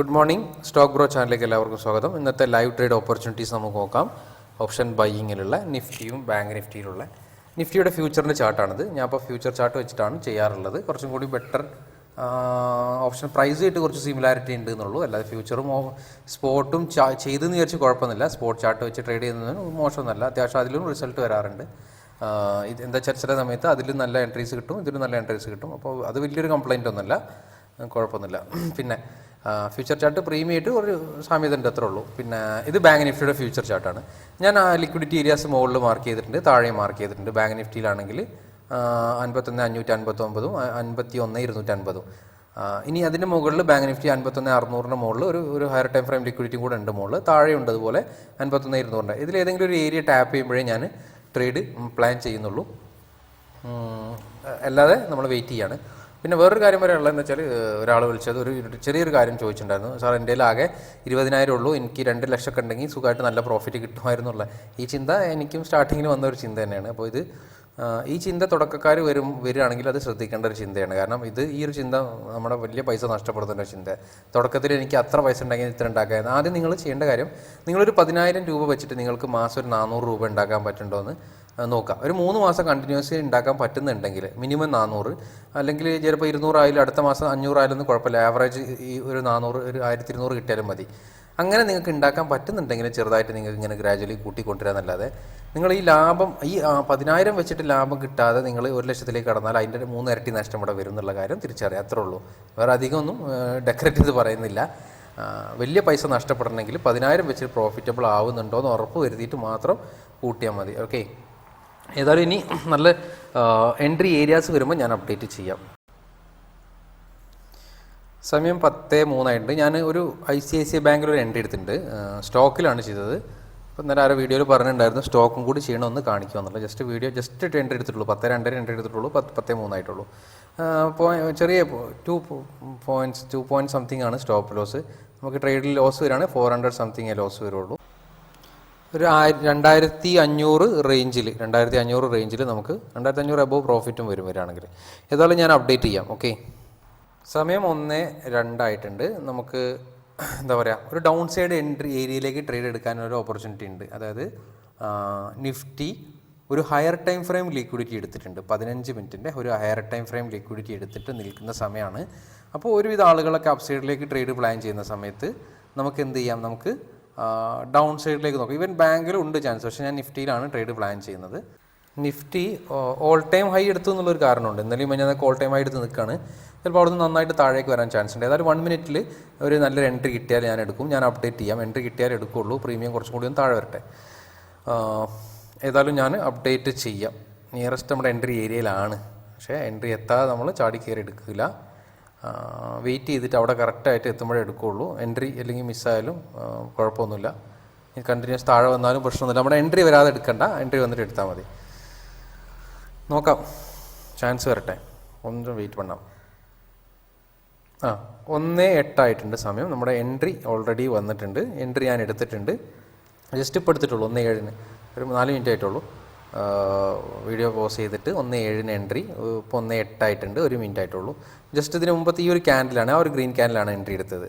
Good morning stock bro ചാനലിലേക്ക് എല്ലാവർക്കും സ്വാഗതം. ഇന്നത്തെ ലൈവ് ട്രേഡ് ഓപ്പർച്യൂണിറ്റീസ് നമുക്ക് നോക്കാം. ഓപ്ഷൻ ബൈയിങ്ങിലുള്ള നിഫ്റ്റിയും ബാങ്ക് നിഫ്റ്റിയിലുള്ള. നിഫ്റ്റിയുടെ ഫ്യൂച്ചറിന്റെ ചാർട്ടാണിത് ഞാൻ ഇപ്പോൾ ഫ്യൂച്ചർ ചാർട്ട് വെച്ചിട്ടാണ് ചെയ്യാറുള്ളത്. കുറച്ചും കൂടി ബെറ്റർ ഓപ്ഷൻ പ്രൈസ് ആയിട്ട് കുറച്ച് സിമിലാരിറ്റി ഉണ്ട് എന്നുള്ളൂ. അല്ലാതെ ഫ്യൂച്ചറും സ്പോട്ടും ചെയ്തെന്ന് വിചാരിച്ച് കുഴപ്പമൊന്നുമില്ല. സ്പോട്ട് ചാർട്ട് വെച്ച് ട്രേഡ് ചെയ്യുന്നതിന് മോശമൊന്നുമല്ല. അത്യാവശ്യം അതിലും റിസൾട്ട് വരാറുണ്ട്. ഇത് എന്താ വെച്ചാൽ ചില സമയത്ത് അതിലും നല്ല എൻട്രീസ് കിട്ടും ഇതിലും നല്ല എൻട്രീസ് കിട്ടും. അപ്പോൾ അത് വലിയൊരു കംപ്ലൈന്റ് ഒന്നുമല്ല. കുഴപ്പമൊന്നുമില്ല. പിന്നെ ഫ്യൂച്ചർ ചാർട്ട് പ്രീമിയായിട്ട് ഒരു സാമ്യത ഉണ്ട് അത്രേ ഉള്ളൂ. പിന്നെ ഇത് ബാങ്ക് നിഫ്റ്റിയുടെ ഫ്യൂച്ചർ ചാർട്ടാണ് ഞാൻ ആ ലിക്വിഡിറ്റി ഏരിയാസ് മുകളിൽ മാർക്ക് ചെയ്തിട്ടുണ്ട് താഴെ മാർക്ക് ചെയ്തിട്ടുണ്ട്. ബാങ്ക് നിഫ്റ്റിയിലാണെങ്കിൽ അൻപത്തൊന്ന് അഞ്ഞൂറ്റി അൻപത്തൊമ്പതും അൻപത്തി ഒന്ന് ഇരുന്നൂറ്റൻപതും ഇനി അതിന്റെ മുകളിൽ ബാങ്ക് നിഫ്റ്റി അൻപത്തൊന്ന് അറുന്നൂറിന്റെ മുകളിൽ ഒരു ഒരു ഹയർ ടൈം ഫ്രെയിം ലിക്വിഡിറ്റി കൂടെ ഉണ്ട് മുകളിൽ. താഴെയുണ്ട് അതുപോലെ അൻപത്തൊന്ന് ഇരുന്നൂറിന്റെ. ഇതിൽ ഏതെങ്കിലും ഒരു ഏരിയ ടാപ്പ് ചെയ്യുമ്പോഴേ ഞാൻ ട്രേഡ് പ്ലാൻ ചെയ്യുന്നുള്ളൂ. അല്ലാതെ നമ്മൾ വെയിറ്റ് ചെയ്യാണ്. പിന്നെ വേറൊരു കാര്യം വരെ പറയാനുള്ളതെന്ന് വെച്ചാൽ ഒരാൾ വിളിച്ചത് ഒരു ചെറിയൊരു കാര്യം ചോദിച്ചിട്ടുണ്ടായിരുന്നു. സാർ എന്റെ ആകെ ഇരുപതിനായിരം ഉള്ളൂ. എനിക്ക് രണ്ട് ലക്ഷമൊക്കെ ഉണ്ടെങ്കിൽ സുഖമായിട്ട് നല്ല പ്രോഫിറ്റ് കിട്ടുമായിരുന്നുള്ള. ഈ ചിന്ത എനിക്കും സ്റ്റാർട്ടിങ്ങിൽ വന്ന ഒരു ചിന്ത തന്നെയാണ്. അപ്പോൾ ഇത് ഈ ചിന്ത തുടക്കക്കാർ വരും വരികയാണെങ്കിൽ അത് ശ്രദ്ധിക്കേണ്ട ഒരു ചിന്തയാണ്. കാരണം ഇത് ഈ ഒരു ചിന്ത നമ്മുടെ വലിയ പൈസ നഷ്ടപ്പെടുത്തുന്ന ഒരു ചിന്ത. തുടക്കത്തിൽ എനിക്ക് അത്ര പൈസ ഉണ്ടെങ്കിൽ ഇത്ര ഉണ്ടാക്കാൻ ആദ്യം നിങ്ങൾ ചെയ്യേണ്ട കാര്യം നിങ്ങളൊരു പതിനായിരം രൂപ വെച്ചിട്ട് നിങ്ങൾക്ക് മാസം ഒരു നാനൂറ് രൂപ ഉണ്ടാക്കാൻ പറ്റുന്നുണ്ടോ എന്ന് ആ, നോക്കാം. ഒരു മൂന്ന് മാസം കണ്ടിന്യൂസ്ലി ഉണ്ടാക്കാൻ പറ്റുന്നുണ്ടെങ്കിൽ മിനിമം നാനൂറ് അല്ലെങ്കിൽ ചിലപ്പോൾ ഇരുന്നൂറായാലും അടുത്ത മാസം അഞ്ഞൂറായാലൊന്നും കുഴപ്പമില്ല. ആവറേജ് ഈ ഒരു നാനൂറ് ഒരു ആയിരത്തി ഇരുന്നൂറ് കിട്ടിയാലും മതി. അങ്ങനെ നിങ്ങൾക്ക് ഉണ്ടാക്കാൻ പറ്റുന്നുണ്ടെങ്കിൽ ചെറുതായിട്ട് നിങ്ങൾക്ക് ഇങ്ങനെ ഗ്രാജുവലി കൂട്ടിക്കൊണ്ടുവരാന്നല്ലാതെ നിങ്ങൾ ഈ ലാഭം ഈ പതിനായിരം വെച്ചിട്ട് ലാഭം കിട്ടാതെ നിങ്ങൾ ഒരു ലക്ഷത്തിലേക്ക് കടന്നാൽ അതിന്റെ ഒരു മൂന്ന് ഇരട്ടി നഷ്ടം ഇവിടെ വരും എന്നുള്ള കാര്യം തിരിച്ചറിയാം. അത്രേ ഉള്ളൂ. വേറെ അധികമൊന്നും ഡെക്കറേറ്റ് ചെയ്ത് പറയുന്നില്ല. വലിയ പൈസ നഷ്ടപ്പെടണമെങ്കിൽ പതിനായിരം വെച്ചിട്ട് പ്രോഫിറ്റബിൾ ആവുന്നുണ്ടോ എന്ന് ഉറപ്പ് വരുത്തിയിട്ട് മാത്രം കൂട്ടിയാൽ മതി. ഓക്കെ ഏതായാലും ഇനി നല്ല എൻട്രി ഏരിയാസ് വരുമ്പോൾ ഞാൻ അപ്ഡേറ്റ് ചെയ്യാം. സമയം പത്ത് മൂന്നായിട്ടുണ്ട്. ഞാൻ ഒരു ഐ സി ഐ സി ബാങ്കിൽ ഒരു എൻട്രി എടുത്തിട്ടുണ്ട്. സ്റ്റോക്കിലാണ് ചെയ്തത്. അപ്പം നേരെ ആരോ വീഡിയോയിൽ പറഞ്ഞിട്ടുണ്ടായിരുന്നു സ്റ്റോക്കും കൂടി ചെയ്യണമെന്ന് കാണിക്കുമെന്നുള്ളത്. ജസ്റ്റ് വീഡിയോ ജസ്റ്റ് എൻട്രി എടുത്തിട്ടുള്ളൂ. പത്ത് രണ്ടര എൻട്രി എടുത്തിട്ടുള്ളൂ. പത്ത് പത്ത് മൂന്നായിട്ടുള്ളൂ. ചെറിയ two points two point something ആണ് സ്റ്റോപ്പ് ലോസ് നമുക്ക് ട്രേഡിൽ ലോസ് വരികയാണെങ്കിൽ ഫോർ ഹൺഡ്രഡ് സംതിങ് ലോസ് വരുള്ളൂ. ഒരു രണ്ടായിരത്തി അഞ്ഞൂറ് റേഞ്ചിൽ രണ്ടായിരത്തി അഞ്ഞൂറ് റേഞ്ചിൽ നമുക്ക് രണ്ടായിരത്തി അഞ്ഞൂറ് അബോവ് പ്രോഫിറ്റും വരും വരികയാണെങ്കിൽ. ഏതായാലും ഞാൻ അപ്ഡേറ്റ് ചെയ്യാം ഓക്കെ സമയം ഒന്ന് രണ്ടായിട്ടുണ്ട്. നമുക്ക് എന്താ പറയുക ഒരു ഡൗൺ സൈഡ് എൻട്രി ഏരിയയിലേക്ക് ട്രേഡ് എടുക്കാനൊരു ഓപ്പർച്യൂണിറ്റി ഉണ്ട്. അതായത് നിഫ്റ്റി ഒരു ഹയർ ടൈം ഫ്രെയിം ലിക്വിഡിറ്റി എടുത്തിട്ടുണ്ട്. പതിനഞ്ച് മിനിറ്റിന്റെ ഒരു ഹയർ ടൈം ഫ്രെയിം ലിക്വിഡിറ്റി എടുത്തിട്ട് നിൽക്കുന്ന സമയമാണ്. അപ്പോൾ ഒരുവിധ ആളുകളൊക്കെ അപ്സൈഡിലേക്ക് ട്രേഡ് പ്ലാൻ ചെയ്യുന്ന സമയത്ത് നമുക്ക് എന്ത് ചെയ്യാം? നമുക്ക് ഡൗൺ സൈഡിലേക്ക് നോക്കാം. ഈവൻ ബാങ്കിലും ഉണ്ട് ചാൻസ് പക്ഷേ ഞാൻ നിഫ്റ്റിയിലാണ് ട്രേഡ് പ്ലാൻ ചെയ്യുന്നത്. നിഫ്റ്റി ഓൾ ടൈം ഹൈ എടുത്തു എന്നുള്ളൊരു കാരണമുണ്ട്. ഇന്നലെയും ഞാൻ ഓൾ ടൈം ഹൈ എടുത്ത് നിൽക്കുകയാണ് ചിലപ്പോൾ അവിടെ നിന്ന് നന്നായിട്ട് താഴേക്ക് വരാൻ ചാൻസ് ഉണ്ട്. ഏതായാലും വൺ മിനിറ്റിൽ ഒരു നല്ലൊരു എൻട്രി കിട്ടിയാൽ ഞാൻ എടുക്കും. ഞാൻ അപ്ഡേറ്റ് ചെയ്യാം. എൻട്രി കിട്ടിയാൽ എടുക്കുള്ളൂ. പ്രീമിയം കുറച്ചും കൂടി ഒന്ന് താഴെ വരട്ടെ. ഏതായാലും ഞാൻ അപ്ഡേറ്റ് ചെയ്യാം. നിയറസ്റ്റ് നമ്മുടെ എൻട്രി ഏരിയയിലാണ് പക്ഷേ എൻട്രി എത്താതെ നമ്മൾ ചാടി കയറി എടുക്കില്ല. വെയിറ്റ് ചെയ്തിട്ട് അവിടെ കറക്റ്റായിട്ട് എത്തുമ്പോഴേ എടുക്കുകയുള്ളൂ എൻട്രി അല്ലെങ്കിൽ മിസ്സായാലും കുഴപ്പമൊന്നുമില്ല. കണ്ടിന്യൂസ് താഴെ വന്നാലും പ്രശ്നമൊന്നുമില്ല. നമ്മുടെ എൻട്രി വരാതെ എടുക്കണ്ട. എൻട്രി വന്നിട്ട് എടുത്താൽ മതി. നോക്കാം. ചാൻസ് വരട്ടെ. ഒന്നും വെയിറ്റ് പണ്ണാം ആ ഒന്ന് എട്ടായിട്ടുണ്ട് സമയം. നമ്മുടെ എൻട്രി ഓൾറെഡി വന്നിട്ടുണ്ട്. എൻട്രി ഞാൻ എടുത്തിട്ടുണ്ട്. ജസ്റ്റ് ഇപ്പോൾ എടുത്തിട്ടുള്ളൂ. ഒന്ന് ഏഴിന്. ഒരു നാല് മിനിറ്റ് ആയിട്ടുള്ളൂ. വീഡിയോ പോസ് ചെയ്തിട്ട് ഒന്ന് ഏഴിന് എൻട്രി ഇപ്പോൾ ഒന്ന് എട്ടായിട്ടുണ്ട് ഒരു മിനിറ്റ് ആയിട്ടുള്ളൂ ജസ്റ്റ് ഇതിന് മുമ്പത്തെ ഈ ഒരു ക്യാൻഡിലാണ് ആ ഒരു ഗ്രീൻ ക്യാൻഡിലാണ് എൻട്രി എടുത്തത്.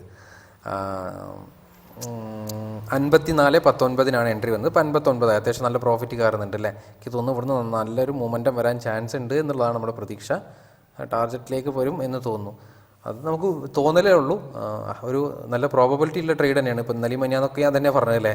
അൻപത്തിനാല് പത്തൊൻപതിനാണ് എൻട്രി വന്നത്. ഇപ്പോൾ അൻപത്തൊൻപത് അത്യാവശ്യം നല്ല പ്രോഫിറ്റ് കയറുന്നുണ്ട് അല്ലേ? എനിക്ക് തോന്നുന്നു ഇവിടുന്ന് നല്ലൊരു മൂമെന്റം വരാൻ ചാൻസ് ഉണ്ട് എന്നുള്ളതാണ് നമ്മുടെ പ്രതീക്ഷ. ടാർഗറ്റിലേക്ക് വരും എന്ന് തോന്നുന്നു. അത് നമുക്ക് തോന്നലേ ഉള്ളൂ. ഒരു നല്ല പ്രോബബിലിറ്റി ഉള്ള ട്രേഡ് തന്നെയാണ്. ഇപ്പം ഇന്നലെയും മനിയാന്നൊക്കെ ഞാൻ തന്നെ പറഞ്ഞതല്ലേ?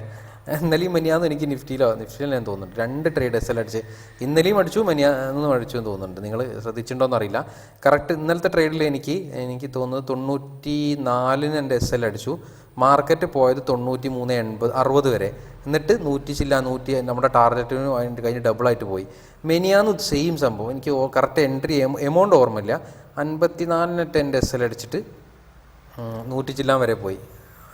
ഇന്നലെയും മനിയാന്ന് എനിക്ക് നിഫ്റ്റിയിലോ നിഫ്റ്റിയിൽ ഞാൻ തോന്നുന്നുണ്ട്. രണ്ട് ട്രേഡ് എസ് എൽ അടിച്ച്? ഇന്നലെയും അടിച്ചു മനിയാന്നും അടിച്ചു എന്ന് തോന്നുന്നുണ്ട്. നിങ്ങൾ ശ്രദ്ധിച്ചിട്ടുണ്ടോ എന്നറിയില്ല കറക്റ്റ് ഇന്നലത്തെ ട്രേഡിൽ എനിക്ക് എനിക്ക് തോന്നുന്നത് തൊണ്ണൂറ്റി നാലിന് എന്റെ എസ് എൽ അടിച്ചു. മാർക്കറ്റ് പോയത് തൊണ്ണൂറ്റി മൂന്ന് എൺപത് അറുപത് വരെ. എന്നിട്ട് നൂറ്റി ചില്ല നൂറ്റി നമ്മുടെ ടാർഗറ്റിന് കഴിഞ്ഞ് ഡബിളായിട്ട് പോയി. മെനിയാന്ന് സെയിം സംഭവം. എനിക്ക് കറക്റ്റ് എൻട്രി എമൗണ്ട് ഓർമ്മയില്ല. അൻപത്തിനാലിനിട്ട് ടെൻ എസ് എൽ അടിച്ചിട്ട് നൂറ്റി ചില്ലാൻ വരെ പോയി.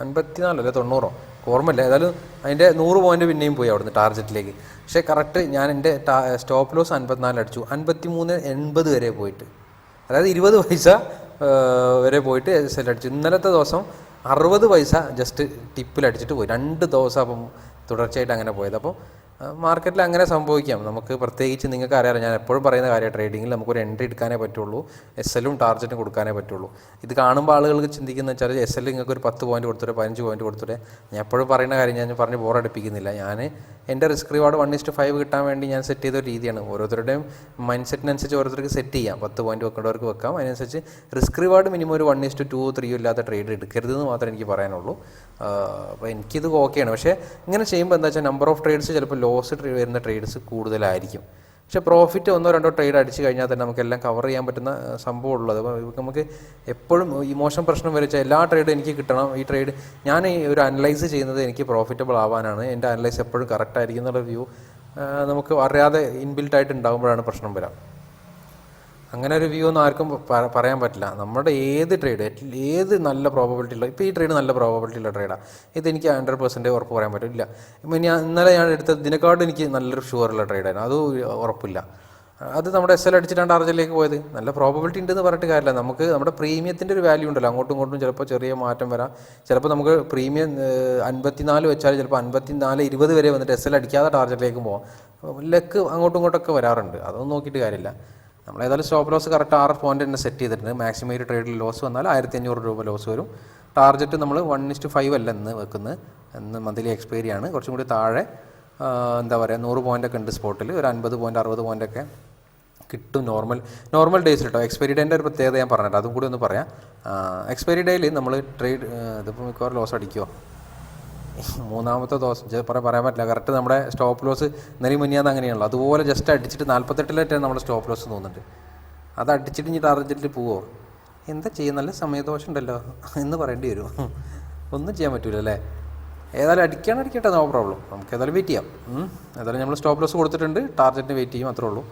അൻപത്തിനാലല്ലേ തൊണ്ണൂറോ? ഓർമ്മയില്ല. ഏതായാലും അതിന്റെ നൂറ് പോയിന്റ് പിന്നെയും പോയി അവിടുന്ന് ടാർജറ്റിലേക്ക്. പക്ഷേ കറക്റ്റ് ഞാൻ എന്റെ സ്റ്റോപ്പ് ലോസ് അൻപത്തിനാലിൽ അടിച്ചു. അൻപത്തി മൂന്ന് എൺപത് വരെ പോയിട്ട്. അതായത് ഇരുപത് പൈസ വരെ പോയിട്ട് എസ് എൽ അടിച്ചു. ഇന്നലത്തെ ദിവസം അറുപത് പൈസ ജസ്റ്റ് ടിപ്പിൽ അടിച്ചിട്ട് പോയി. രണ്ട് ദിവസം അപ്പം തുടർച്ചയായിട്ട് അങ്ങനെ പോയത്. അപ്പോൾ മാർക്കറ്റിൽ അങ്ങനെ സംഭവിക്കാം. നമുക്ക് പ്രത്യേകിച്ച് നിങ്ങൾക്ക് അറിയാം ഞാൻ എപ്പോഴും പറയുന്ന കാര്യം ട്രേഡിങ്ങിൽ നമുക്കൊരു എൻട്രി എടുക്കാനേ പറ്റുള്ളൂ എസ് എല്ലും ടാർജറ്റും കൊടുക്കാനേ പറ്റുള്ളൂ. ഇത് കാണുമ്പോൾ ആളുകൾക്ക് ചിന്തിക്കുന്ന വെച്ചാൽ എസ് എൽ നിങ്ങൾക്ക് ഒരു പത്ത് പോയിന്റ് കൊടുത്തിട്ട് പതിനഞ്ച് പോയിന്റ് കൊടുത്തിട്ട് ഞാൻ എപ്പോഴും പറയുന്ന കാര്യം ഞാൻ പറഞ്ഞ് ബോറടിപ്പിക്കുന്നില്ല ഞാൻ എന്റെ risk reward one is to five കിട്ടാൻ വേണ്ടി ഞാൻ സെറ്റ് ചെയ്ത ഒരു രീതിയാണ്. ഓരോരുത്തരുടെയും മൈൻഡ് സെറ്റിനനുസരിച്ച് ഓരോരുത്തർക്ക് സെറ്റ് ചെയ്യാം. പത്ത് പോയിന്റ് വെക്കേണ്ടവർക്ക് വെക്കാം. അതിനനുസരിച്ച് റിസ്ക് റിവാർഡ് മിനിമം ഒരു വൺ ഇസ്റ്റ് ടു ത്രീയോ ഇല്ലാത്ത ട്രേഡ് എടുക്കരുത് എന്ന് മാത്രമേ എനിക്ക് പറയാനുള്ളൂ. അപ്പോൾ എനിക്കിത് ഓക്കെയാണ് പക്ഷേ ഇങ്ങനെ ചെയ്യുമ്പോൾ എന്താ വെച്ചാൽ നമ്പർ ഓഫ് ട്രേഡ്സ് ചിലപ്പോൾ ലോസ് വരുന്ന ട്രേഡ്സ് കൂടുതലായിരിക്കും. പക്ഷെ പ്രോഫിറ്റ് ഒന്നോ രണ്ടോ ട്രേഡ് അടിച്ചു കഴിഞ്ഞാൽ തന്നെ നമുക്കെല്ലാം കവർ ചെയ്യാൻ പറ്റുന്ന സംഭവം അപ്പോൾ നമുക്ക് എപ്പോഴും ഇമോഷൻ പ്രശ്നം വരച്ച എല്ലാ ട്രേഡും എനിക്ക് കിട്ടണം. ഈ ട്രേഡ് ഞാൻ ഈ ഒരു അനലൈസ് ചെയ്യുന്നത് എനിക്ക് പ്രോഫിറ്റബിൾ ആവാനാണ്. എന്റെ അനലൈസ് എപ്പോഴും കറക്റ്റ് ആയിരിക്കും എന്നുള്ള വ്യൂ നമുക്ക് അറിയാതെ ഇൻബിൽട്ടായിട്ട് ഉണ്ടാകുമ്പോഴാണ് പ്രശ്നം വരാം. അങ്ങനെ ഒരു വ്യൂ ഒന്നും ആർക്കും പറയാൻ പറ്റില്ല. നമ്മുടെ ഏത് ട്രേഡ് ഏത് നല്ല പ്രോബബിലിറ്റി ഉള്ള ഇപ്പോൾ ഈ ട്രേഡ് നല്ല പ്രോബബിലിറ്റി ഉള്ള ട്രേഡാണ് ഇത് എനിക്ക് ഹൺഡ്രഡ് പെർസെന്റ് ഉറപ്പ് പറയാൻ പറ്റില്ല. ഇപ്പം ഞാൻ ഇന്നലെ ഞാൻ എടുത്ത ഇതിനെക്കാട്ടും എനിക്ക് നല്ലൊരു ഷുവറുള്ള ട്രേഡായിരുന്നു അത് ഉറപ്പില്ല. അത് നമ്മുടെ എസ് എൽ അടിച്ചിട്ടാണ് ടാർജറ്റിലേക്ക് പോയത്. നല്ല പ്രോബബിലിറ്റി ഉണ്ടെന്ന് പറഞ്ഞിട്ട് കാര്യമില്ല. നമുക്ക് നമ്മുടെ പ്രീമിയത്തിന്റെ ഒരു വാല്യൂ ഉണ്ടല്ലോ. അങ്ങോട്ടും ഇങ്ങോട്ടും ചിലപ്പോൾ ചെറിയ മാറ്റം വരാം. ചിലപ്പോൾ നമുക്ക് പ്രീമിയം അൻപത്തിനാല് വെച്ചാൽ ചിലപ്പോൾ അൻപത്തിനാല് ഇരുപത് വരെ വന്നിട്ട് എസ് എൽ അടിക്കാതെ ടാർജറ്റിലേക്ക് പോകാം ലക്ക് അങ്ങോട്ടും ഇങ്ങോട്ടൊക്കെ വരാറുണ്ട്. അതൊന്നും നോക്കിയിട്ട് കാര്യമില്ല. നമ്മൾ ഏതായാലും സ്റ്റോപ്പ് ലോസ് കറക്റ്റ് ആറ് പോയിന്റ് തന്നെ സെറ്റ് ചെയ്തിട്ടുണ്ട്. മാക്സിമം ഒരു ട്രേഡിൽ ലോസ് വന്നാൽ ആയിരത്തി അഞ്ഞൂറ് രൂപ ലോസ് വരും. ടാർജറ്റ് നമ്മൾ വൺ ഇസ്റ്റ് ഫൈവ് അല്ല എന്ന് വെക്കുന്നത് എന്ന് മന്ത്ലി എക്സ്പയറി ആണ്. കുറച്ചും കൂടി താഴെ എന്താ പറയുക നൂറ് പോയിന്റൊക്കെ ഉണ്ട് സ്പോട്ടിൽ ഒരു അൻപത് പോയിന്റ് അറുപത് പോയിന്റ് ഒക്കെ കിട്ടും നോർമൽ നോർമൽ ഡേയ്സിൽ കേട്ടോ എക്സ്പയറി ഡേന്റെ ഒരു പ്രത്യേകത ഞാൻ പറഞ്ഞിട്ട് അതും കൂടി ഒന്ന് പറയാം. എക്സ്പയറി ഡേയിൽ നമ്മൾ ട്രേഡ് ഇതിപ്പോൾ മിക്കവാറും ലോസ് അടിക്കുമോ മൂന്നാമത്തെ ഇത് പറയാൻ പറ്റില്ല. കറക്റ്റ് നമ്മുടെ സ്റ്റോപ്പ് ലോസ് ഇന്നലെയും മുന്നിയാന്ന് അങ്ങനെയാണല്ലോ. അതുപോലെ ജസ്റ്റ് അടിച്ചിട്ട് നാൽപ്പത്തെട്ടിലേറ്റാണ് നമ്മുടെ സ്റ്റോപ്പ് ലോസ് തോന്നുന്നുണ്ട്. അത് അടിച്ചിട്ട് ഇനി ടാർജറ്റിൽ പോവോ? എന്താ ചെയ്യുന്ന? നല്ല സമയദോഷം ഉണ്ടല്ലോ. എന്ന് പറയേണ്ടി വരും. ഒന്നും ചെയ്യാൻ പറ്റില്ല അല്ലേ? ഏതായാലും അടിക്കാൻ അടിക്കട്ടെ നോ പ്രോബ്ലം നമുക്ക് ഏതായാലും വെയിറ്റ് ചെയ്യാം. ഏതായാലും നമ്മൾ സ്റ്റോപ്പ് ലോസ് കൊടുത്തിട്ടുണ്ട്. ടാർജറ്റിന് വെയിറ്റ് ചെയ്യും അത്രേ ഉള്ളൂ.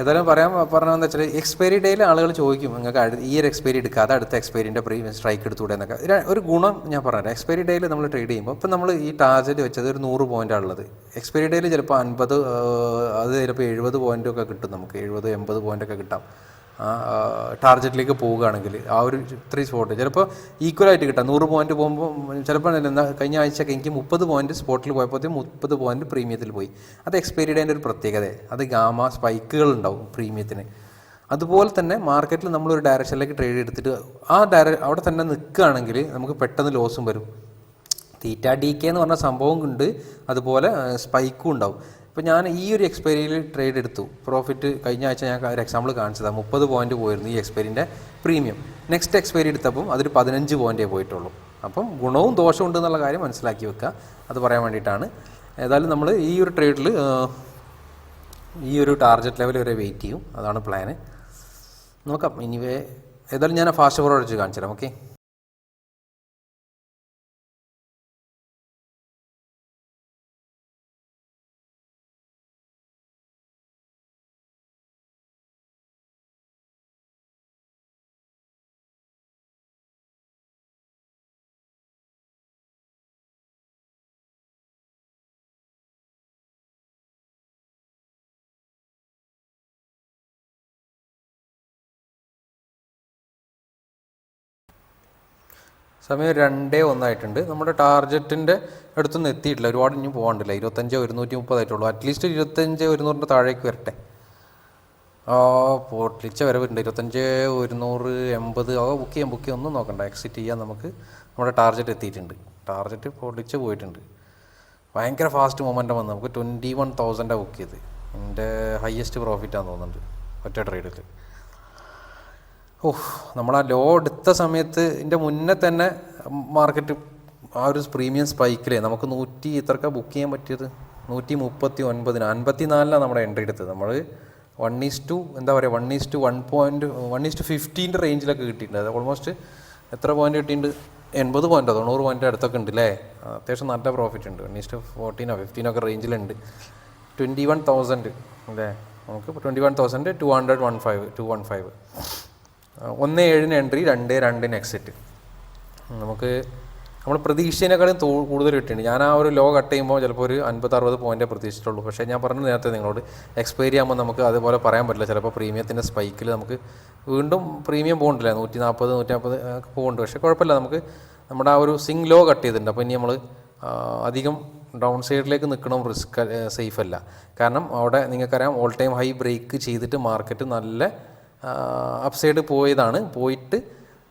ഏതായാലും പറയാൻ പറഞ്ഞതെന്ന് വെച്ചാൽ എക്സ്പയറി ഡേയിൽ ആളുകൾ ചോദിക്കും നിങ്ങൾക്ക് അടുത്ത് ഈ ഒരു എക്സ്പയറി എടുക്കാതെ അടുത്ത എക്സ്പയറിന്റെ പ്രീ സ്ട്രൈക്ക് എടുത്തുകൂടെ എന്നൊക്കെ. ഒരു ഗുണം ഞാൻ പറഞ്ഞുതരാം. എക്സ്പയറി ഡേയിൽ നമ്മൾ ട്രേഡ് ചെയ്യുമ്പോൾ ഇപ്പം നമ്മൾ ഈ ടാർജറ്റ് വെച്ചത് ഒരു നൂറ് പോയിന്റാണ് ഉള്ളത്. എക്സ്പയറി ഡേയിൽ ചിലപ്പോൾ അൻപത് അത് ചിലപ്പോൾ എഴുപത് പോയിന്റൊക്കെ കിട്ടും നമുക്ക്. എഴുപത് എൺപത് പോയിന്റൊക്കെ കിട്ടാം. ആ ടാർജറ്റിലേക്ക് പോവുകയാണെങ്കിൽ ആ ഒരു ഇത്രയും സ്പോട്ട് ചിലപ്പോൾ ഈക്വലായിട്ട് കിട്ടാം. നൂറ് പോയിന്റ് പോകുമ്പോൾ ചിലപ്പോൾ കഴിഞ്ഞ ആഴ്ചയൊക്കെ എനിക്ക് മുപ്പത് പോയിന്റ് സ്പോട്ടിൽ പോയപ്പോഴത്തേക്കും മുപ്പത് പോയിന്റ് പ്രീമിയത്തിൽ പോയി. അത് എക്സ്പയറി ഡേന്റെ ഒരു പ്രത്യേകത. അത് ഗാമ സ്പൈക്കുകൾ ഉണ്ടാവും പ്രീമിയത്തിന് അതുപോലെ തന്നെ മാർക്കറ്റിൽ നമ്മളൊരു ഡയറക്ഷനിലേക്ക് ട്രേഡ് എടുത്തിട്ട് ആ ഡയറ അവിടെ തന്നെ നിൽക്കുകയാണെങ്കിൽ നമുക്ക് പെട്ടെന്ന് ലോസും വരും. തീറ്റ ഡി കെ എന്ന് പറഞ്ഞ സംഭവം ഉണ്ട്. അതുപോലെ സ്പൈക്കും ഉണ്ടാവും. ഇപ്പോൾ ഞാൻ ഈ ഒരു എക്സ്പയറിയിൽ ട്രേഡ് എടുത്തു. പ്രോഫിറ്റ് കഴിഞ്ഞ ആഴ്ച ഞാൻ ഒരു എക്സാമ്പിൾ കാണിച്ചതാണ് മുപ്പത് പോയിന്റ് പോയിരുന്നു ഈ എക്സ്പയറിന്റെ പ്രീമിയം നെക്സ്റ്റ് എക്സ്പയറി എടുത്തപ്പം അതൊരു പതിനഞ്ച് പോയിന്റേ പോയിട്ടുള്ളൂ. അപ്പം ഗുണവും ദോഷവും ഉണ്ട് എന്നുള്ള കാര്യം മനസ്സിലാക്കി വെക്കുക. അത് പറയാൻ വേണ്ടിയിട്ടാണ്. ഏതായാലും നമ്മൾ ഈ ഒരു ട്രേഡിൽ ഈ ഒരു ടാർഗറ്റ് ലെവൽ വരെ വെയിറ്റ് ചെയ്യും. അതാണ് പ്ലാന് നോക്കാം. ഇനിവേ ഏതായാലും ഞാൻ ഫാസ്റ്റ് ഫോർവേഡ് വെച്ച് കാണിച്ചു തരാം ഓക്കെ സമയം രണ്ടേ ഒന്നായിട്ടുണ്ട്. നമ്മുടെ ടാർജറ്റിന്റെ അടുത്തൊന്നും എത്തിയിട്ടില്ല. ഒരുപാട് ഇനി പോകാണ്ടില്ല ഇരുപത്തഞ്ചോ ഇരുന്നൂറ്റി മുപ്പതായിട്ടുള്ളൂ അറ്റ്ലീസ്റ്റ് ഇരുപത്തഞ്ച് ഒരുന്നൂറിന്റെ താഴേക്ക് വരട്ടെ. ആ പൊട്ടിച്ച വരവുണ്ട്. ഇരുപത്തഞ്ച് ഒരുന്നൂറ് എൺപത് ആ ബുക്ക് ചെയ്യാം ബുക്ക് ചെയ്യാം. ഒന്നും നോക്കണ്ട. എക്സിറ്റ് ചെയ്യാൻ നമുക്ക് നമ്മുടെ ടാർജറ്റ് എത്തിയിട്ടുണ്ട്. ടാർജറ്റ് പൊട്ടിച്ച് പോയിട്ടുണ്ട്. ഭയങ്കര ഫാസ്റ്റ് മൊമെന്റം വന്ന് നമുക്ക് ട്വന്റി വൺ തൗസൻഡാണ് ബുക്ക് ചെയ്ത് എന്റെ ഹയസ്റ്റ് പ്രോഫിറ്റാന്ന് തോന്നുന്നുണ്ട്. ഒറ്റ ട്രേഡിൽ ഓഹ് നമ്മൾ ആ ലോ എടുത്ത സമയത്ത് ഇതിന്റെ മുന്നേ തന്നെ മാർക്കറ്റ് ആ ഒരു പ്രീമിയം സ്പൈക്കിലേ നമുക്ക് നൂറ്റി ഇത്രക്ക ബുക്ക് ചെയ്യാൻ പറ്റിയത്? നൂറ്റി മുപ്പത്തി ഒൻപതിന് അൻപത്തി നാലിലാണ് നമ്മുടെ എൻട്രി എടുത്തത്. നമ്മൾ വൺ ഈസ് ടു എന്താ പറയുക one is to one point one is to ഫിഫ്റ്റീന്റെ റേഞ്ചിലൊക്കെ കിട്ടിയിട്ടുണ്ട്. ഓൾമോസ്റ്റ് എത്ര പോയിന്റ് കിട്ടിയിട്ടുണ്ട്? എൺപത് പോയിന്റോ തൊണ്ണൂറ് പോയിന്റ് അടുത്തൊക്കെ ഉണ്ട് അല്ലേ അത്യാവശ്യം നല്ല പ്രോഫിറ്റ് ഉണ്ട്. വൺ ഈസ് ടു ഫോർട്ടീനോ ഫിഫ്റ്റീനോ ഒക്കെ റേഞ്ചിലുണ്ട് ട്വന്റി വൺ തൗസൻഡ് അല്ലേ നമുക്ക് twenty one thousand two hundred one five two one five ഒന്ന് ഏഴിന് എൻട്രി രണ്ട് രണ്ടിന് എക്സിറ്റ് നമുക്ക് നമ്മൾ പ്രതീക്ഷേനേക്കാളും കൂടുതൽ കിട്ടിയിട്ടുണ്ട്. ഞാൻ ആ ഒരു ലോ കട്ട് ചെയ്യുമ്പോൾ ചിലപ്പോൾ ഒരു അൻപത് അറുപത് പോയിന്റേ പ്രതീക്ഷിച്ചിട്ടുള്ളൂ. പക്ഷേ ഞാൻ പറഞ്ഞു നേരത്തെ നിങ്ങളോട് എക്സ്പയറി ആകുമ്പോൾ നമുക്ക് അതുപോലെ പറയാൻ പറ്റില്ല. ചിലപ്പോൾ പ്രീമിയത്തിന്റെ സ്പൈക്കിൽ നമുക്ക് വീണ്ടും പ്രീമിയം പോകുന്നില്ല നൂറ്റി നാൽപ്പത് നൂറ്റി നാൽപ്പത് പോകുന്നുണ്ട് പക്ഷേ കുഴപ്പമില്ല. നമുക്ക് നമ്മുടെ ആ ഒരു സിംഗ് ലോ കട്ട് ചെയ്തിട്ടുണ്ട്. അപ്പോൾ ഇനി നമ്മൾ അധികം ഡൗൺ സൈഡിലേക്ക് നിൽക്കണം റിസ്ക് സേഫ് അല്ല. കാരണം അവിടെ നിങ്ങൾക്കറിയാം ഓൾ ടൈം ഹൈ ബ്രേക്ക് ചെയ്തിട്ട് മാർക്കറ്റ് നല്ല അപ്സൈഡ് പോയതാണ്. പോയിട്ട്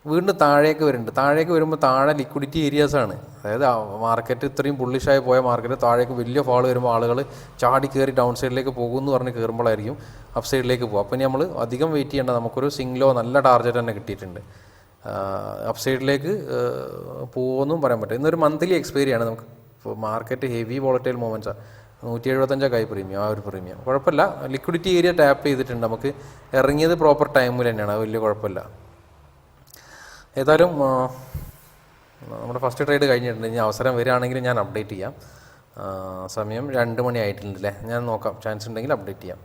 വീണ്ടും താഴേക്ക് വരുന്നുണ്ട്. താഴേക്ക് വരുമ്പോൾ താഴെ ലിക്വിഡിറ്റി ഏരിയാസ് ആണ്. അതായത് മാർക്കറ്റ് ഇത്രയും ബുള്ളിഷായി പോയ മാർക്കറ്റ് താഴേക്ക് വലിയ ഫാൾ വരുമ്പോൾ ആളുകൾ ചാടി കയറി ഡൗൺ സൈഡിലേക്ക് പോകും എന്ന് പറഞ്ഞ് കയറുമ്പോഴായിരിക്കും അപ്പ് സൈഡിലേക്ക് പോകും അപ്പോൾ ഇനി നമ്മൾ അധികം വെയിറ്റ് ചെയ്യേണ്ട നമുക്കൊരു സിംഗ്ലോ നല്ല ടാർജറ്റ് തന്നെ കിട്ടിയിട്ടുണ്ട്. അപ് സൈഡിലേക്ക് പോകുമെന്നും പറയാൻ പറ്റും. ഇന്നൊരു മന്ത്ലി എക്സ്പയറി ആണ് നമുക്ക്. മാർക്കറ്റ് ഹെവി വോളറ്റൈൽ മൂവ്മെന്റ്സാണ് നൂറ്റി എഴുപത്തഞ്ചൊക്കെ പ്രീമിയം ആ ഒരു പ്രീമിയം കുഴപ്പമില്ല. ലിക്വിഡിറ്റി ഏരിയ ടാപ്പ് ചെയ്തിട്ടുണ്ട്. നമുക്ക് ഇറങ്ങിയത് പ്രോപ്പർ ടൈമിൽ തന്നെയാണ്. വലിയ കുഴപ്പമില്ല. ഏതായാലും നമ്മുടെ ഫസ്റ്റ് ട്രേഡ് കഴിഞ്ഞിട്ടുണ്ട്. ഇനി അവസരം വരികയാണെങ്കിൽ ഞാൻ അപ്ഡേറ്റ് ചെയ്യാം. സമയം രണ്ട് മണി ആയിട്ടുണ്ടല്ലേ ഞാൻ നോക്കാം. ചാൻസ് ഉണ്ടെങ്കിൽ അപ്ഡേറ്റ് ചെയ്യാം.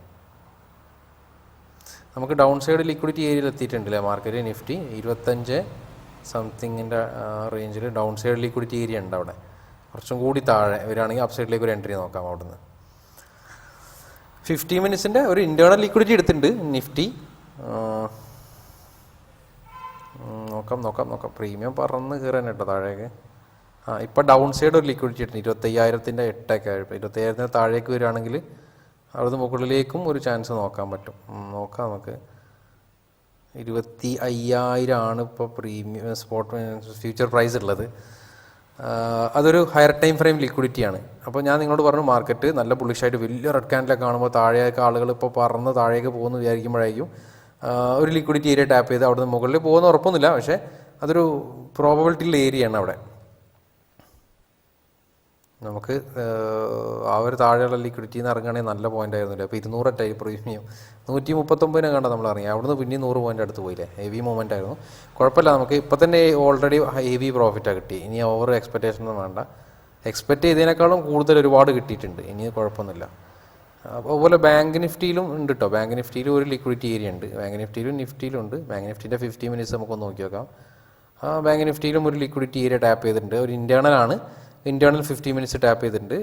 നമുക്ക് ഡൗൺ സൈഡ് ലിക്വിഡിറ്റി ഏരിയയിൽ എത്തിയിട്ടുണ്ടല്ലേ മാർക്കറ്റ് നിഫ്റ്റി ഇരുപത്തഞ്ച് സംതിങ്ങിന്റെ റേഞ്ചിൽ ഡൗൺ സൈഡ് ലിക്വിഡിറ്റി ഏരിയ ഉണ്ട് അവിടെ. കുറച്ചും കൂടി താഴെ വരികയാണെങ്കിൽ അപ്സൈഡിലേക്ക് ഒരു എൻട്രി നോക്കാം അവിടുന്ന്. ഫിഫ്റ്റി മിനിറ്റ്സിന്റെ ഒരു ഇന്റേർണൽ ലിക്വിഡിറ്റി എടുത്തിട്ടുണ്ട് നിഫ്റ്റി. നോക്കാം നോക്കാം നോക്കാം. പ്രീമിയം പറന്ന് കയറാൻ കേട്ടോ താഴേക്ക്. ആ ഇപ്പം ഡൗൺ സൈഡ് ഒരു ലിക്വിഡിറ്റി ഇട്ടുണ്ട് ഇരുപത്തയ്യായിരത്തിന്റെ എട്ടൊക്കെ ആയപ്പോൾ ഇരുപത്തയ്യായിരത്തിന്റെ താഴേക്ക് വരികയാണെങ്കിൽ അവിടുന്ന് മുകളിലേക്കും ഒരു ചാൻസ് നോക്കാൻ പറ്റും. നോക്കാം നമുക്ക്. ഇരുപത്തി അയ്യായിരം ആണ് ഇപ്പോൾ പ്രീമിയം സ്പോട്ട് ഫ്യൂച്ചർ പ്രൈസ് ഉള്ളത്. അതൊരു ഹയർ ടൈം ഫ്രെയിം ലിക്വിഡിറ്റി ആണ്. അപ്പോൾ ഞാൻ നിങ്ങളോട് പറഞ്ഞു മാർക്കറ്റ് നല്ല ബുള്ളിഷായിട്ട് വലിയ റെഡ് ക്യാൻഡിലൊക്കെ കാണുമ്പോൾ താഴേക്ക് ആളുകൾ ഇപ്പോൾ പറന്ന് താഴേക്ക് പോകുന്ന വിചാരിക്കുമ്പോഴായിരിക്കും. ഒരു ലിക്വിഡിറ്റി ഏരിയ ടാപ്പ് ചെയ്ത് അവിടുന്ന് മുകളിൽ പോകുന്ന ഉറപ്പൊന്നുമില്ല. പക്ഷേ അതൊരു പ്രോബബിലിറ്റിയുള്ള ഏരിയയാണ് അവിടെ. നമുക്ക് ആ ഒരു താഴെയുള്ള ലിക്വിഡിറ്റി നിന്ന് ഇറങ്ങുകയാണെങ്കിൽ നല്ല പോയിന്റ് ആയിരുന്നില്ല? അപ്പോൾ ഇരുന്നൂററ്റായി പ്രീമിയം നൂറ്റി മുപ്പത്തൊമ്പതിനെ കണ്ട നമ്മൾ ഇറങ്ങി. അവിടുന്ന് പിന്നെയും നൂറ് പോയിന്റ് അടുത്ത് പോയില്ലേ? ഹെവി മൂവ്മെന്റ് ആയിരുന്നു. കുഴപ്പമില്ല നമുക്ക് ഇപ്പം തന്നെ ഓൾറെഡി ഹെവി പ്രോഫിറ്റാണ് കിട്ടി. ഇനി ഓവർ എക്സ്പെക്റ്റേഷൻ ഒന്നും വേണ്ട. എക്സ്പെക്റ്റ് ചെയ്തതിനേക്കാളും കൂടുതൽ ഒരുപാട് കിട്ടിയിട്ടുണ്ട്. ഇനി കുഴപ്പമൊന്നുമില്ല. അതുപോലെ ബാങ്ക് നിഫ്റ്റിയിലും ഉണ്ട് കേട്ടോ ബാങ്ക് നിഫ്റ്റിയിലും ഒരു ലിക്വിഡിറ്റി ഏരിയ ഉണ്ട്. ബാങ്ക് നിഫ്റ്റിയിലും നിഫ്റ്റിയിലും ഉണ്ട്. ബാങ്ക് നിഫ്റ്റിന്റെ ഫിഫ്റ്റി മിനിറ്റ്സ് നമുക്കൊന്ന് നോക്കി നോക്കാം. ആ ബാങ്ക് നിഫ്റ്റിയിലും ഒരു ലിക്വിഡിറ്റി ഏരിയ ടാപ്പ് ചെയ്തിട്ടുണ്ട്. ഒരു ഇന്റേണലാണ് ഇന്റേർണൽ ഫിഫ്റ്റി മിനിറ്റ്സ് ടാപ്പ് ചെയ്തിട്ടുണ്ട്.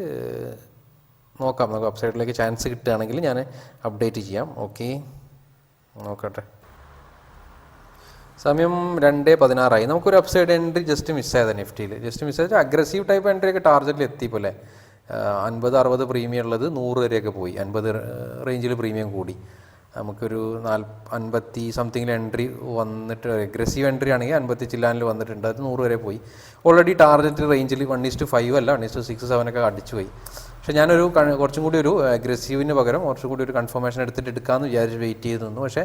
നോക്കാം നമുക്ക് വെബ്സൈറ്റിലേക്ക് ചാൻസ് കിട്ടുകയാണെങ്കിൽ ഞാൻ അപ്ഡേറ്റ് ചെയ്യാം. ഓക്കെ നോക്കട്ടെ. സമയം രണ്ട് പതിനാറായി. നമുക്കൊരു അപ്സൈഡ് എൻട്രി ജസ്റ്റ് മിസ്സായത് നിഫ്റ്റിയിൽ ജസ്റ്റ് മിസ്സായത് അഗ്രസീവ് ടൈപ്പ് എൻട്രി ഒക്കെ ടാർഗറ്റിൽ എത്തിപ്പോലെ അൻപത് അറുപത് പ്രീമിയം ഉള്ളത് നൂറ് വരെയൊക്കെ പോയി. അൻപത് റേഞ്ചിൽ പ്രീമിയം കൂടി. നമുക്കൊരു നാല് അൻപത്തി സംതിങ്ങിൽ എൻട്രി വന്നിട്ട് അഗ്രസീവ് എൻട്രി ആണെങ്കിൽ അൻപത്തി ചില്ലാനിൽ വന്നിട്ടുണ്ട്. അത് നൂറ് വരെ പോയി. ഓൾറെഡി ടാർഗറ്റ് റേഞ്ചിൽ വൺ ഇസ്റ്റ് ഫൈവ് അല്ല one is to six seven ഒക്കെ അടിച്ചു പോയി. പക്ഷേ ഞാനൊരു കുറച്ചും കൂടി ഒരു അഗ്രസീവിന് പകരം കുറച്ചും കൂടി ഒരു കൺഫർമേഷൻ എടുത്തിട്ട് എടുക്കാമെന്ന് വിചാരിച്ച് വെയിറ്റ് ചെയ്ത് നിന്നു പക്ഷേ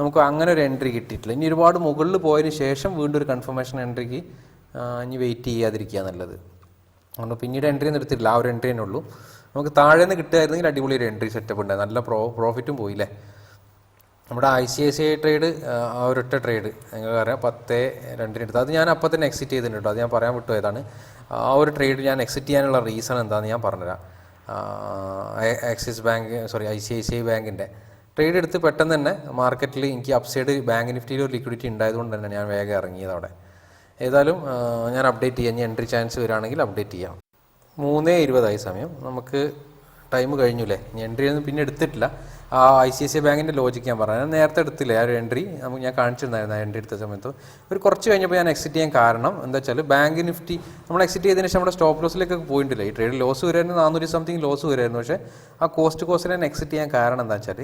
നമുക്ക് അങ്ങനെ ഒരു എൻട്രി കിട്ടിയിട്ടില്ല. ഇനി ഒരുപാട് മുകളിൽ പോയതിന് ശേഷം വീണ്ടും ഒരു കൺഫർമേഷൻ എൻട്രിക്ക് ഇനി വെയിറ്റ് ചെയ്യാതിരിക്കുക നല്ലത്. അതുകൊണ്ട് പിന്നീട് എൻട്രി ഒന്നും എടുത്തിട്ടില്ല. ആ ഒരു എൻട്രി തന്നെ ഉള്ളൂ. നമുക്ക് താഴെ നിന്ന് കിട്ടുമായിരുന്നെങ്കിൽ അടിപൊളി ഒരു എൻട്രി സെറ്റപ്പ് ഉണ്ട് നല്ല പ്രോ പ്രോഫിറ്റും പോയില്ലേ? നമ്മുടെ I C I C I trade ആ ഒരൊറ്റ ട്രേഡ്. നിങ്ങൾക്ക് അറിയാം പത്ത് രണ്ടിന് എടുത്ത് അത് ഞാൻ അപ്പം തന്നെ എക്സിറ്റ് ചെയ്തിട്ടുണ്ട് അത് ഞാൻ പറയാൻ വിട്ടു വിട്ടുപോയതാണ് ആ ഒരു ട്രേഡ് ഞാൻ എക്സിറ്റ് ചെയ്യാനുള്ള റീസൺ എന്താണെന്ന് ഞാൻ പറഞ്ഞുതരാം. Axis bank sorry I C I C I ബാങ്കിന്റെ ട്രേഡ് എടുത്ത് പെട്ടെന്ന് തന്നെ മാർക്കറ്റിൽ എനിക്ക് അപ്സൈഡ് ബാങ്ക് നിഫ്റ്റിയിൽ ഒരു ലിക്വിഡിറ്റി ഉണ്ടായതുകൊണ്ട് തന്നെ ഞാൻ വേഗം ഇറങ്ങിയത് അവിടെ. ഏതായാലും ഞാൻ അപ്ഡേറ്റ് ചെയ്യാം. ഇനി എൻട്രി ചാൻസ് വരികയാണെങ്കിൽ അപ്ഡേറ്റ് ചെയ്യാം. മൂന്ന് ഇരുപതായി സമയം. നമുക്ക് ടൈം കഴിഞ്ഞില്ലേ ഇനി എൻട്രി ഒന്നും പിന്നെ എടുത്തിട്ടില്ല. ആ ഐ സി സി ബാങ്കിന്റെ ലോജിക്ക് ഞാൻ പറഞ്ഞു. ഞാൻ നേരത്തെ എടുത്തില്ല ആ ഒരു എൻട്രി നമുക്ക് ഞാൻ കാണിച്ചിട്ടുണ്ടായിരുന്നു ആ എൻട്രി എടുത്ത സമയത്ത്. ഒരു കുറച്ച് കഴിഞ്ഞപ്പോൾ ഞാൻ എക്സിറ്റ് ചെയ്യാൻ കാരണം എന്താ വെച്ചാൽ ബാങ്ക് നിഫ്റ്റി നമ്മൾ എക്സിറ്റ് ചെയ്തതിന് ശേഷം നമ്മുടെ സ്റ്റോപ്പ് ലോസിലേക്ക് പോയിട്ടില്ല? ഈ ട്രേഡ് ലോസ് വരുമായിരുന്നു നാനൂറ്റി സംതിങ് ലോസ് വരുമായിരുന്നു പക്ഷേ ആ കോസ്റ്റ് കോസ്റ്റ് ഞാൻ എക്സിറ്റ് ചെയ്യാൻ കാരണം എന്താ വെച്ചാൽ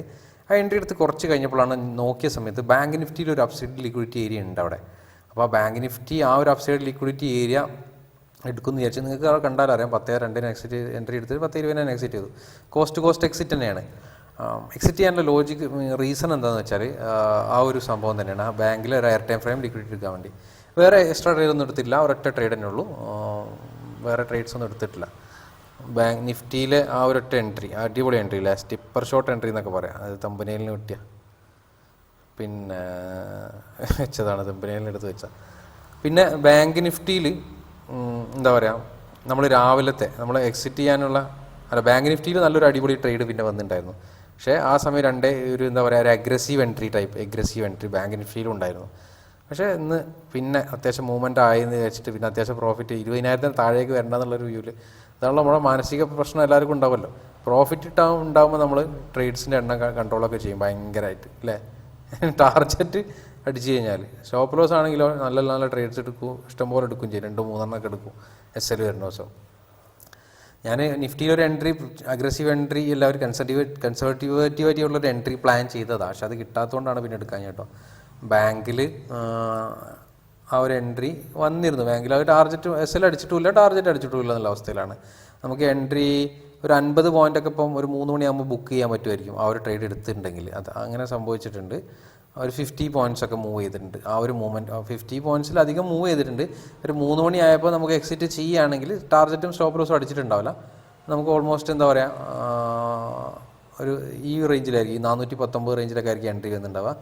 ആ എൻട്രി എടുത്ത് കുറച്ച് കഴിഞ്ഞപ്പോഴാണ് നോക്കിയ സമയത്ത് ബാങ്ക് നിഫ്റ്റിയിൽ ഒരു അപ്സൈഡ് ലിക്വിഡിറ്റി ഏരിയ ഉണ്ട് അവിടെ. അപ്പോൾ ആ ബാങ്ക് നിഫ്റ്റി ആ ഒരു അപ്സൈഡ് ലിക്വിഡിറ്റി ഏരിയ എടുക്കുമെന്ന് വിചാരിച്ചു. നിങ്ങൾക്ക് കണ്ടാൽ അറിയാം. പത്തേ രണ്ടിന് എക്സിറ്റ് എൻട്രി എടുത്തിട്ട് പത്ത് ഇരുപതിനാണ് എക്സിറ്റ് ചെയ്തു. കോസ്റ്റ് കോസ്റ്റ് എക്സിറ്റ് തന്നെയാണ്. എക്സിറ്റ് ചെയ്യാനുള്ള ലോജിക് റീസൺ എന്താണെന്ന് വെച്ചാൽ ആ ഒരു സംഭവം തന്നെയാണ്. ആ ബാങ്കിൽ ഒരു എയർ ടൈം ഫ്രെയിം ലിക്വിഡിറ്റി എടുക്കാൻ വേണ്ടി. വേറെ എക്സ്ട്രാ ട്രേഡ് ഒന്നും എടുത്തില്ല ഒരൊറ്റ ട്രേഡ് തന്നെ ഉള്ളൂ. വേറെ ട്രേഡ്സ് ഒന്നും എടുത്തിട്ടില്ല. ബാങ്ക് നിഫ്റ്റിയിലെ ആ ഒരൊറ്റ എൻട്രി അടിപൊളി എൻട്രി ഇല്ല? സ്റ്റിപ്പർ ഷോട്ട് എൻട്രി എന്നൊക്കെ പറയാം. അത് തമ്പനയിലിന് കിട്ടിയ. പിന്നെ വെച്ചതാണ്. തമ്പനയിലിന് എടുത്ത് വെച്ച പിന്നെ ബാങ്ക് നിഫ്റ്റിയിൽ എന്താ പറയുക നമ്മൾ രാവിലത്തെ നമ്മൾ എക്സിറ്റ് ചെയ്യാനുള്ള അല്ല ബാങ്ക് നിഫ്റ്റിയിൽ നല്ലൊരു അടിപൊളി ട്രേഡ് പിന്നെ വന്നിട്ടുണ്ടായിരുന്നു. പക്ഷേ ആ സമയം രണ്ടേ ഒരു എന്താ പറയുക ഒരു aggressive entry type aggressive entry bank നിഫ്റ്റിയിലും ഉണ്ടായിരുന്നു. പക്ഷേ ഇന്ന് പിന്നെ അത്യാവശ്യം മൂവ്മെന്റ് ആയെന്ന് വെച്ചിട്ട് പിന്നെ അത്യാവശ്യം പ്രോഫിറ്റ് ഇരുപതിനായിരത്തിന് താഴേക്ക് വരണ്ട എന്നുള്ളൊരു വ്യൂൽ അതാണല്ലോ നമ്മുടെ മാനസിക പ്രശ്നം എല്ലാവർക്കും ഉണ്ടാവുമല്ലോ. പ്രോഫിറ്റ് ഇട്ടാവും ഉണ്ടാകുമ്പോൾ നമ്മൾ ട്രേഡ്സിന്റെ എണ്ണം കൺട്രോളൊക്കെ ചെയ്യും ഭയങ്കരമായിട്ട് അല്ലേ? ടാർജറ്റ് അടിച്ചു കഴിഞ്ഞാൽ സ്റ്റോപ്പ് ലോസ് ആണെങ്കിലോ നല്ല നല്ല ട്രേഡ്സ് എടുക്കും. ഇഷ്ടംപോലെ എടുക്കും ചെയ്യും. രണ്ട് മൂന്നെണ്ണമൊക്കെ എടുക്കും. എസ് എൽ വരുന്ന ദിവസം. ഞാൻ നിഫ്റ്റിയിൽ ഒരു എൻട്രി അഗ്രസീവ് എൻട്രി എല്ലാവരും കൺസർട്ടീവ് കൺസർട്ടീവേറ്റീവ് ഉള്ള ഒരു എൻട്രി പ്ലാൻ ചെയ്തതാണ് പക്ഷെ അത് കിട്ടാത്തതുകൊണ്ടാണ് പിന്നെ എടുക്കാൻ കേട്ടോ. ബാങ്കിൽ ആ ഒരു എൻട്രി വന്നിരുന്നു. ബാങ്കിൽ ആ ടാർജറ്റ് എസ് എൽ അടിച്ചിട്ടുമില്ല ടാർജറ്റ് അടിച്ചിട്ടുമില്ല എന്നുള്ള അവസ്ഥയിലാണ്. നമുക്ക് എൻട്രി ഒരു അൻപത് പോയിന്റ് ഒക്കെ ഇപ്പം ഒരു മൂന്ന് മണിയാകുമ്പോൾ ബുക്ക് ചെയ്യാൻ പറ്റുമായിരിക്കും. ആ ഒരു ട്രേഡ് എടുത്തിട്ടുണ്ടെങ്കിൽ അത് അങ്ങനെ സംഭവിച്ചിട്ടുണ്ട്. ഒരു ഫിഫ്റ്റി പോയിന്റ്സ് ഒക്കെ മൂവ് ചെയ്തിട്ടുണ്ട്. ആ ഒരു മൂവ്മെന്റ് ഫിഫ്റ്റി പോയിന്റ്സിൽ അധികം മൂവ് ചെയ്തിട്ടുണ്ട്. ഒരു മൂന്ന് മണി ആയപ്പോൾ നമുക്ക് എക്സിറ്റ് ചെയ്യുകയാണെങ്കിൽ ടാർജറ്റും സ്റ്റോപ്പ് ലോസും അടിച്ചിട്ടുണ്ടാവില്ല. നമുക്ക് ഓൾമോസ്റ്റ് എന്താ പറയുക ഒരു ഈ റേഞ്ചിലായിരിക്കും നാനൂറ്റി പത്തൊമ്പത് റേഞ്ചിലൊക്കെ ആയിരിക്കും എൻട്രി വന്നിട്ടുണ്ടാവുക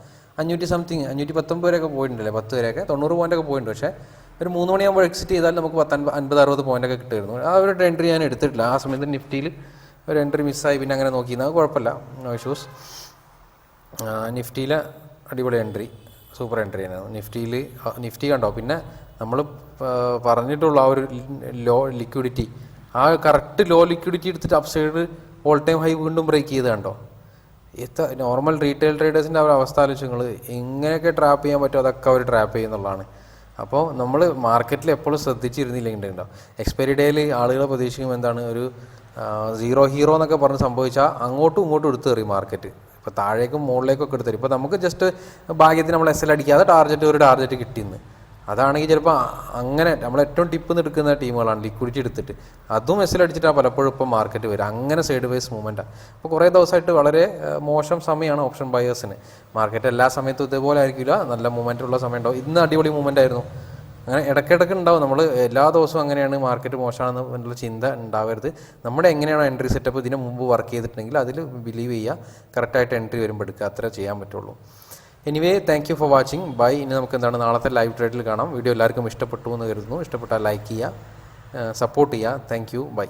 അഞ്ഞൂറ്റി സംതിങ് അഞ്ഞൂറ്റി പത്തൊമ്പത് വരെയൊക്കെ പോയിട്ടുണ്ടല്ലേ പത്ത് വരെയൊക്കെ. തൊണ്ണൂറ് പോയിന്റ് ഒക്കെ പോയിട്ടുണ്ട്. പക്ഷേ ഒരു മൂന്ന് മണിയാകുമ്പോൾ എക്സിറ്റ് ചെയ്താൽ നമുക്ക് പത്ത് അൻപത് അറുപത് പോയിന്റ് ഒക്കെ കിട്ടുമായിരുന്നു. ആ ഒരു എൻട്രി ഞാൻ എടുത്തിട്ടില്ല. ആ സമയത്ത് നിഫ്റ്റിയിൽ ഒരു എൻട്രി മിസ്സായി പിന്നെ അങ്ങനെ നോക്കിയിരുന്നത് കുഴപ്പമില്ല. നോ ഇഷ്യൂസ് നിഫ്റ്റിയിലെ അടിപൊളി എൻട്രി സൂപ്പർ എൻട്രി തന്നെയാണ് നിഫ്റ്റിയിൽ നിഫ്റ്റി കണ്ടോ? പിന്നെ നമ്മൾ പറഞ്ഞിട്ടുള്ള ആ ഒരു ലോ ലിക്വിഡിറ്റി ആ കറക്റ്റ് ലോ ലിക്വിഡിറ്റി എടുത്തിട്ട് upside all time high വീണ്ടും ബ്രേക്ക് ചെയ്ത് കണ്ടോ? എത്ര നോർമൽ റീറ്റെയിൽ ട്രേഡേഴ്സിന്റെ ആ ഒരു അവസ്ഥ ആലോചിച്ച് നിങ്ങൾ എങ്ങനെയൊക്കെ ട്രാപ്പ് ചെയ്യാൻ പറ്റുമോ അതൊക്കെ അവർ ട്രാപ്പ് ചെയ്യുന്നുള്ളതാണ് അപ്പോൾ നമ്മൾ മാർക്കറ്റിൽ എപ്പോഴും ശ്രദ്ധിച്ചിരുന്നില്ലെങ്കിൽ ഉണ്ടാവും എക്സ്പയറി ഡേയിൽ ആളുകളെ പ്രതീക്ഷിക്കും എന്താണ് ഒരു സീറോ ഹീറോ എന്നൊക്കെ പറഞ്ഞ് സംഭവിച്ചാൽ അങ്ങോട്ടും ഇങ്ങോട്ടും എടുത്തു കയറി മാർക്കറ്റ് ഇപ്പോൾ താഴേക്കും മുകളിലേക്കൊക്കെ എടുത്തുതരും ഇപ്പോൾ നമുക്ക് ജസ്റ്റ് ഭാഗ്യത്തിന് നമ്മൾ എസ് എൽ അടിക്കാതെ ടാർജറ്റ് ഒരു ടാർജറ്റ് കിട്ടിയെന്ന് അതാണെങ്കിൽ ചിലപ്പോൾ അങ്ങനെ നമ്മൾ ഏറ്റവും ടിപ്പ് നിൽക്കുന്ന ടീമുകളാണ് ലിക്വിഡിറ്റി എടുത്തിട്ട്. അതും എസ് എൽ അടിച്ചിട്ടാണ് പലപ്പോഴും ഇപ്പോൾ മാർക്കറ്റ് വരിക അങ്ങനെ സൈഡ് വൈസ് മൂവ്മെന്റാണ് അപ്പോൾ കുറേ ദിവസമായിട്ട് വളരെ മോശം സമയമാണ് ഓപ്ഷൻ ബയേഴ്സിന് മാർക്കറ്റ് എല്ലാ സമയത്തും ഇതേപോലെ ആയിരിക്കില്ല. നല്ല മൂവ്മെന്റ് ഉള്ള സമയം ഉണ്ടാവും. ഇന്ന് അടിപൊളി മൂവ്മെന്റ് ആയിരുന്നു. അങ്ങനെ ഇടയ്ക്കിടയ്ക്ക് ഉണ്ടാവും. നമ്മൾ എല്ലാ ദിവസവും അങ്ങനെയാണ് മാർക്കറ്റ് മോശമാണെന്ന് എന്നുള്ള ചിന്ത ഉണ്ടാവരുത്. നമ്മുടെ എങ്ങനെയാണ് എൻട്രി സെറ്റപ്പ് ഇതിന് മുമ്പ് വർക്ക് ചെയ്തിട്ടുണ്ടെങ്കിൽ അതിൽ ബിലീവ് ചെയ്യുക. കറക്റ്റായിട്ട് എൻട്രി വരുമ്പോൾ എടുക്കുക. അത്ര ചെയ്യാൻ പറ്റുള്ളൂ. Anyway thank you for watching bye ഇനി നമുക്ക് എന്താണ് നാളത്തെ ലൈവ് ട്രേഡിൽ കാണാം. വീഡിയോ എല്ലാവർക്കും ഇഷ്ടപ്പെട്ടു എന്ന് കരുതുന്നു. ഇഷ്ടപ്പെട്ടാൽ ലൈക്ക് ചെയ്യുക സപ്പോർട്ട് ചെയ്യുക. Thank you by